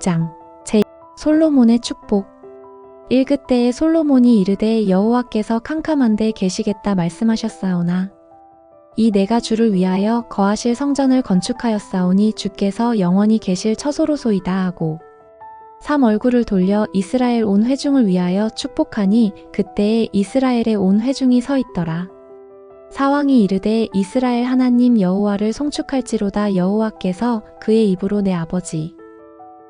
장 제 솔로몬의 축복 1그 때에 솔로몬이 이르되 여호와께서 캄캄한데 계시겠다 말씀하셨사오나 이 내가 주를 위하여 거하실 성전을 건축하였사오니 주께서 영원히 계실 처소로소이다 하고 3 얼굴을 돌려 이스라엘 온 회중을 위하여 축복하니 그때에 이스라엘의 온 회중이 서 있더라. 사왕이 이르되 이스라엘 하나님 여호와를 송축할지로다 여호와께서 그의 입으로 내 아버지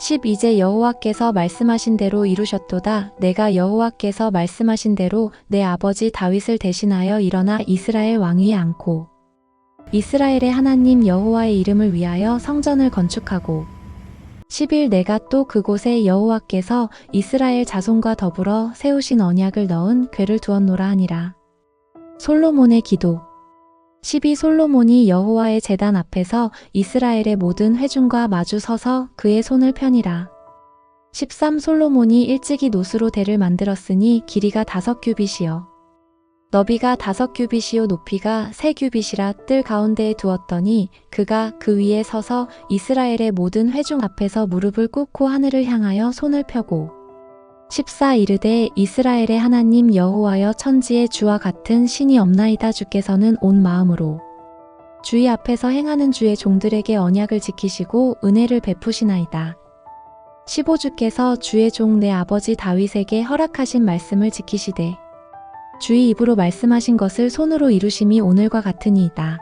10 이제 여호와께서 말씀하신 대로 이루셨도다. 내가 여호와께서 말씀하신 대로 내 아버지 다윗을 대신하여 일어나 이스라엘 왕위에 앉고 이스라엘의 하나님 여호와의 이름을 위하여 성전을 건축하고 10일 내가 또 그곳에 여호와께서 이스라엘 자손과 더불어 세우신 언약을 넣은 궤를 두었노라 하니라. 솔로몬의 기도 12 솔로몬이 여호와의 제단 앞에서 이스라엘의 모든 회중과 마주 서서 그의 손을 펴니라. 13 솔로몬이 일찍이 노수로 대를 만들었으니 길이가 다섯 규빗이요. 너비가 다섯 규빗이요 높이가 세 규빗이라 뜰 가운데에 두었더니 그가 그 위에 서서 이스라엘의 모든 회중 앞에서 무릎을 꿇고 하늘을 향하여 손을 펴고 14 이르되 이스라엘의 하나님 여호와여 천지의 주와 같은 신이 없나이다 주께서는 온 마음으로 주의 앞에서 행하는 주의 종들에게 언약을 지키시고 은혜를 베푸시나이다. 15주께서 주의 종 내 아버지 다윗에게 허락하신 말씀을 지키시되 주의 입으로 말씀하신 것을 손으로 이루심이 오늘과 같으니이다.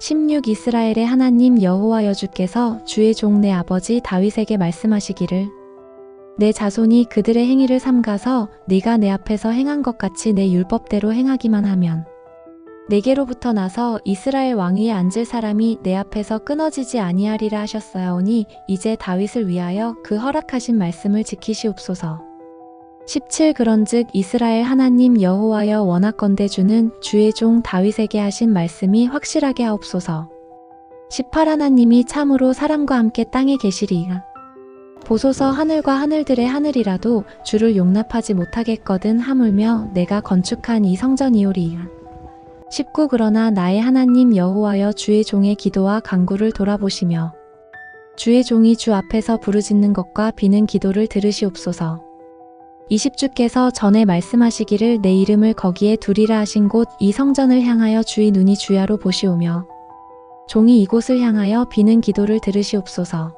16 이스라엘의 하나님 여호와여 주께서 주의 종 내 아버지 다윗에게 말씀하시기를 내 자손이 그들의 행위를 삼가서 네가 내 앞에서 행한 것 같이 내 율법대로 행하기만 하면 내게로부터 나서 이스라엘 왕위에 앉을 사람이 내 앞에서 끊어지지 아니하리라 하셨사오니 이제 다윗을 위하여 그 허락하신 말씀을 지키시옵소서. 17 그런즉 이스라엘 하나님 여호와여 원하건대 주는 주의 종 다윗에게 하신 말씀이 확실하게 하옵소서. 18 하나님이 참으로 사람과 함께 땅에 계시리이다. 보소서 하늘과 하늘들의 하늘이라도 주를 용납하지 못하겠거든 하물며 내가 건축한 이 성전이오리이다. 19 그러나 나의 하나님 여호와여 주의 종의 기도와 간구를 돌아보시며 주의 종이 주 앞에서 부르짖는 것과 비는 기도를 들으시옵소서. 20주께서 전에 말씀하시기를 내 이름을 거기에 두리라 하신 곳 이 성전을 향하여 주의 눈이 주야로 보시오며 종이 이곳을 향하여 비는 기도를 들으시옵소서.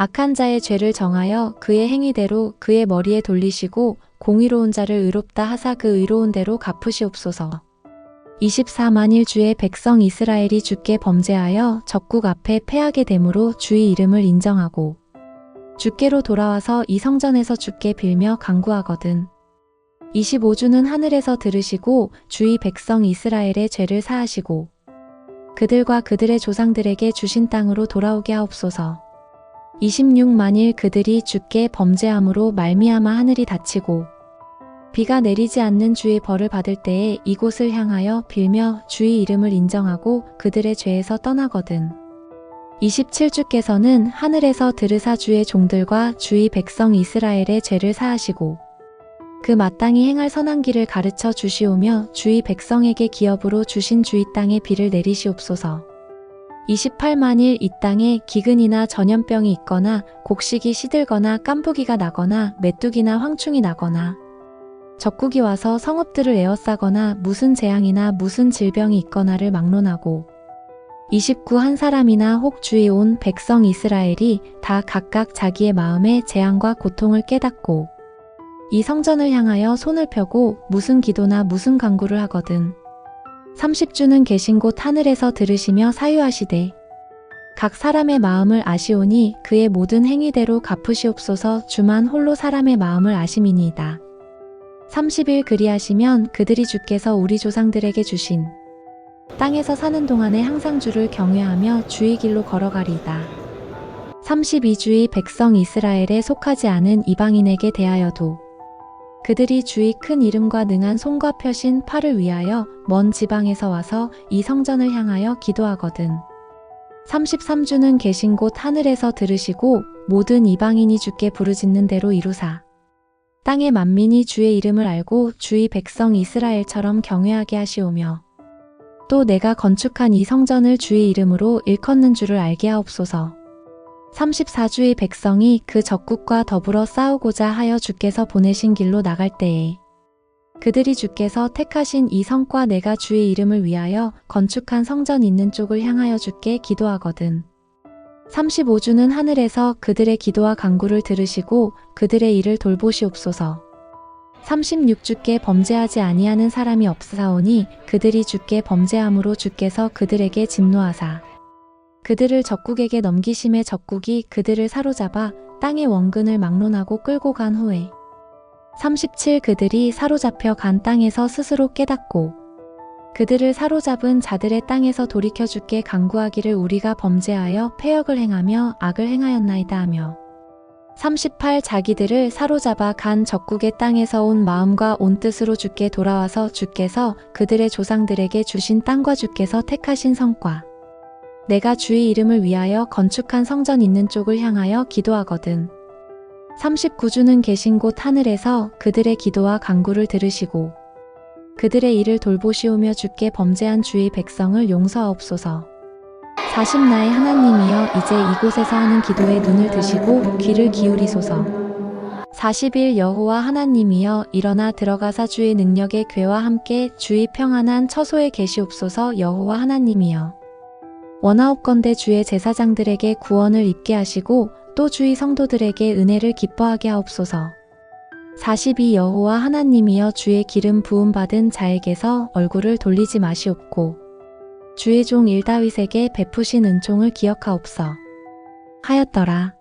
악한 자의 죄를 정하여 그의 행위대로 그의 머리에 돌리시고 공의로운 자를 의롭다 하사 그 의로운 대로 갚으시옵소서. 24만일 주의 백성 이스라엘이 주께 범죄하여 적국 앞에 패하게 되므로 주의 이름을 인정하고 주께로 돌아와서 이 성전에서 주께 빌며 간구하거든. 25주는 하늘에서 들으시고 주의 백성 이스라엘의 죄를 사하시고 그들과 그들의 조상들에게 주신 땅으로 돌아오게 하옵소서. 26만일 그들이 주께 범죄함으로 말미암아 하늘이 닫히고 비가 내리지 않는 주의 벌을 받을 때에 이곳을 향하여 빌며 주의 이름을 인정하고 그들의 죄에서 떠나거든. 27주께서는 하늘에서 들으사 주의 종들과 주의 백성 이스라엘의 죄를 사하시고 그 마땅히 행할 선한 길을 가르쳐 주시오며 주의 백성에게 기업으로 주신 주의 땅에 비를 내리시옵소서. 28만일 이 땅에 기근이나 전염병이 있거나 곡식이 시들거나 깐부기가 나거나 메뚜기나 황충이 나거나 적국이 와서 성읍들을 에워싸거나 무슨 재앙이나 무슨 질병이 있거나를 막론하고 29 한 사람이나 혹 주의 온 백성 이스라엘이 다 각각 자기의 마음의 재앙과 고통을 깨닫고 이 성전을 향하여 손을 펴고 무슨 기도나 무슨 간구를 하거든 30주는 계신 곳 하늘에서 들으시며 사유하시되 각 사람의 마음을 아시오니 그의 모든 행위대로 갚으시옵소서 주만 홀로 사람의 마음을 아심이니이다. 30일 그리하시면 그들이 주께서 우리 조상들에게 주신 땅에서 사는 동안에 항상 주를 경외하며 주의 길로 걸어가리이다. 32주의 백성 이스라엘에 속하지 않은 이방인에게 대하여도 그들이 주의 큰 이름과 능한 손과 펴신 팔을 위하여 먼 지방에서 와서 이 성전을 향하여 기도하거든. 33주는 계신 곳 하늘에서 들으시고 모든 이방인이 주께 부르짖는 대로 이루사. 땅의 만민이 주의 이름을 알고 주의 백성 이스라엘처럼 경외하게 하시오며 또 내가 건축한 이 성전을 주의 이름으로 일컫는 줄을 알게 하옵소서. 34주의 백성이 그 적국과 더불어 싸우고자 하여 주께서 보내신 길로 나갈 때에 그들이 주께서 택하신 이 성과 내가 주의 이름을 위하여 건축한 성전 있는 쪽을 향하여 주께 기도하거든. 35주는 하늘에서 그들의 기도와 간구를 들으시고 그들의 일을 돌보시옵소서. 36주께 범죄하지 아니하는 사람이 없사오니 그들이 주께 범죄함으로 주께서 그들에게 진노하사 그들을 적국에게 넘기심에 적국이 그들을 사로잡아 땅의 원근을 막론하고 끌고 간 후에 37 그들이 사로잡혀 간 땅에서 스스로 깨닫고 그들을 사로잡은 자들의 땅에서 돌이켜 주께 강구하기를 우리가 범죄하여 폐역을 행하며 악을 행하였나이다 하며 38 자기들을 사로잡아 간 적국의 땅에서 온 마음과 온 뜻으로 주께 돌아와서 주께서 그들의 조상들에게 주신 땅과 주께서 택하신 성과 내가 주의 이름을 위하여 건축한 성전 있는 쪽을 향하여 기도하거든. 39주는 계신 곳 하늘에서 그들의 기도와 간구를 들으시고 그들의 일을 돌보시오며 주께 범죄한 주의 백성을 용서하옵소서. 40나의 하나님이여 이제 이곳에서 하는 기도에 눈을 드시고 귀를 기울이소서. 40일 여호와 하나님이여 일어나 들어가사 주의 능력의 괴와 함께 주의 평안한 처소에 계시옵소서 여호와 하나님이여. 원하옵건대 주의 제사장들에게 구원을 입게 하시고 또 주의 성도들에게 은혜를 기뻐하게 하옵소서. 42 여호와 하나님이여 주의 기름 부음 받은 자에게서 얼굴을 돌리지 마시옵고 주의 종 일다윗에게 베푸신 은총을 기억하옵서. 하였더라.